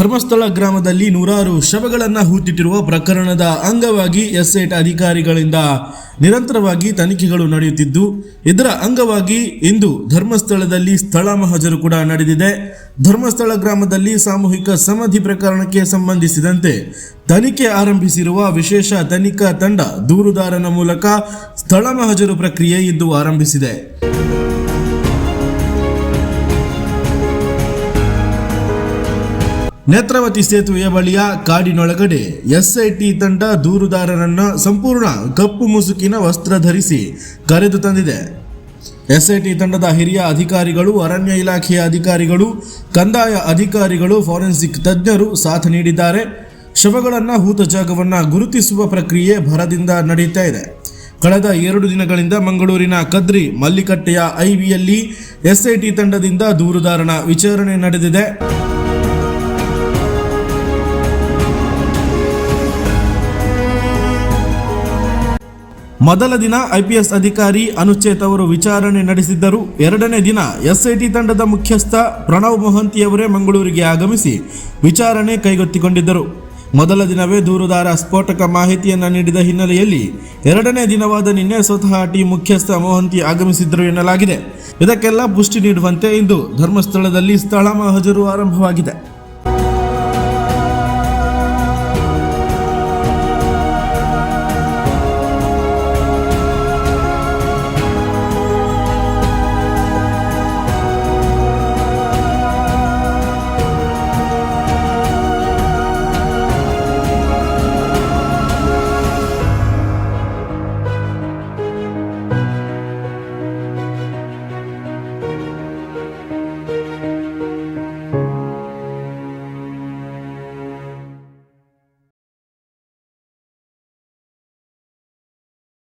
ಧರ್ಮಸ್ಥಳ ಗ್ರಾಮದಲ್ಲಿ ನೂರಾರು ಶವಗಳನ್ನು ಹೂತಿಟ್ಟಿರುವ ಪ್ರಕರಣದ ಅಂಗವಾಗಿ ಎಸ್ಐಟ್ ಅಧಿಕಾರಿಗಳಿಂದ ನಿರಂತರವಾಗಿ ತನಿಖೆಗಳು ನಡೆಯುತ್ತಿದ್ದು, ಇದರ ಅಂಗವಾಗಿ ಇಂದು ಧರ್ಮಸ್ಥಳದಲ್ಲಿ ಸ್ಥಳ ಮಹಜರು ಕೂಡ ನಡೆದಿದೆ. ಧರ್ಮಸ್ಥಳ ಗ್ರಾಮದಲ್ಲಿ ಸಾಮೂಹಿಕ ಸಮಾಧಿ ಪ್ರಕರಣಕ್ಕೆ ಸಂಬಂಧಿಸಿದಂತೆ ತನಿಖೆ ಆರಂಭಿಸಿರುವ ವಿಶೇಷ ತನಿಖಾ ತಂಡ ದೂರುದಾರನ ಮೂಲಕ ಸ್ಥಳ ಮಹಜರು ಪ್ರಕ್ರಿಯೆ ಇಂದು ಆರಂಭಿಸಿದೆ. ನೇತ್ರಾವತಿ ಸೇತುವೆಯ ಬಳಿಯ ಕಾಡಿನೊಳಗಡೆ ಎಸ್ಐಟಿ ತಂಡ ದೂರುದಾರರನ್ನು ಸಂಪೂರ್ಣ ಕಪ್ಪು ಮುಸುಕಿನ ವಸ್ತ್ರ ಧರಿಸಿ ಕರೆದು ತಂದಿದೆ. ಎಸ್ಐಟಿ ತಂಡದ ಹಿರಿಯ ಅಧಿಕಾರಿಗಳು, ಅರಣ್ಯ ಇಲಾಖೆಯ ಅಧಿಕಾರಿಗಳು, ಕಂದಾಯ ಅಧಿಕಾರಿಗಳು, ಫಾರೆನ್ಸಿಕ್ ತಜ್ಞರು ಸಾಥ್ ನೀಡಿದ್ದಾರೆ. ಶವಗಳನ್ನು ಹೂತ ಜಾಗವನ್ನು ಗುರುತಿಸುವ ಪ್ರಕ್ರಿಯೆ ಭರದಿಂದ ನಡೆಯುತ್ತಾ ಇದೆ. ಕಳೆದ ಎರಡು ದಿನಗಳಿಂದ ಮಂಗಳೂರಿನ ಕದ್ರಿ ಮಲ್ಲಿಕಟ್ಟೆಯ ಐವಿಯಲ್ಲಿ ಎಸ್ಐಟಿ ತಂಡದಿಂದ ದೂರುದಾರನ ವಿಚಾರಣೆ ನಡೆದಿದೆ. ಮೊದಲ ದಿನ ಐಪಿಎಸ್ ಅಧಿಕಾರಿ ಅನುಚೇತ್ ಅವರು ವಿಚಾರಣೆ ನಡೆಸಿದ್ದರು. ಎರಡನೇ ದಿನ ಎಸ್ಐಟಿ ತಂಡದ ಮುಖ್ಯಸ್ಥ ಪ್ರಣವ್ ಮೊಹಂತಿಯವರೇ ಮಂಗಳೂರಿಗೆ ಆಗಮಿಸಿ ವಿಚಾರಣೆ ಕೈಗೊತ್ತಿಕೊಂಡಿದ್ದರು. ಮೊದಲ ದಿನವೇ ದೂರುದಾರ ಸ್ಫೋಟಕ ಮಾಹಿತಿಯನ್ನು ನೀಡಿದ ಹಿನ್ನೆಲೆಯಲ್ಲಿ ಎರಡನೇ ದಿನವಾದ ನಿನ್ನೆ ಸ್ವತಃ ಟಿ ಮುಖ್ಯಸ್ಥ ಮೊಹಂತಿ ಆಗಮಿಸಿದ್ದರು ಎನ್ನಲಾಗಿದೆ. ಇದಕ್ಕೆಲ್ಲ ಪುಷ್ಟಿ ನೀಡುವಂತೆ ಇಂದು ಧರ್ಮಸ್ಥಳದಲ್ಲಿ ಸ್ಥಳ ಮಹಜರು ಆರಂಭವಾಗಿದೆ.